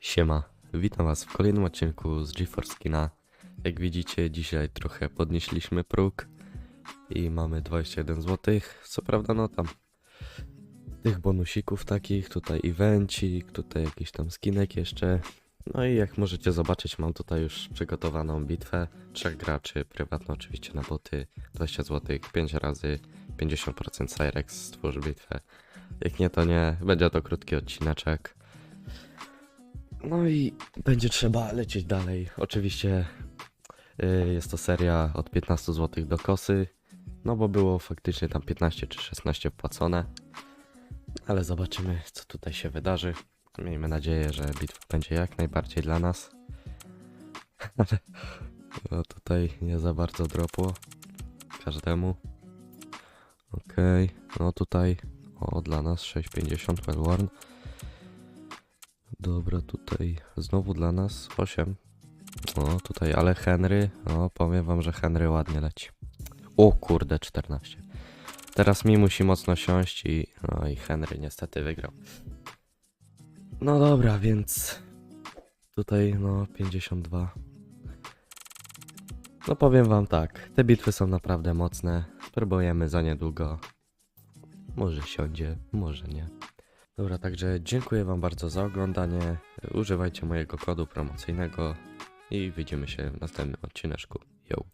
Siema, witam was w kolejnym odcinku z GeForce Kina. Jak widzicie, dzisiaj trochę podnieśliśmy próg i mamy 21 zł. Co prawda, no tam tych bonusików takich, tutaj evencik, tutaj jakiś tam skinek jeszcze. No i jak możecie zobaczyć, mam tutaj już przygotowaną bitwę. Trzech graczy, prywatno oczywiście na boty, 20 zł, 5 razy 50% Cyrex stwórz bitwę. Jak nie, to nie, będzie to krótki odcineczek. No i będzie trzeba lecieć dalej. Oczywiście y, jest to seria od 15 zł do kosy. No bo było faktycznie tam 15 czy 16 wpłacone. Ale zobaczymy, co tutaj się wydarzy. Miejmy nadzieję, że bitwa będzie jak najbardziej dla nas. Ale no tutaj nie za bardzo dropło. Każdemu. Okej, no tutaj o dla nas 6,50 Wellworn. Dobra, tutaj znowu dla nas 8. O, tutaj, ale Henry, no powiem wam, że Henry ładnie leci. O kurde, 14. Teraz mi musi mocno siąść i, no i Henry niestety wygrał. No dobra, więc tutaj no 52. No powiem wam tak, te bitwy są naprawdę mocne. Spróbujemy za niedługo. Może siądzie, może nie. Dobra, także dziękuję Wam bardzo za oglądanie. Używajcie mojego kodu promocyjnego i widzimy się w następnym odcineczku. Yo.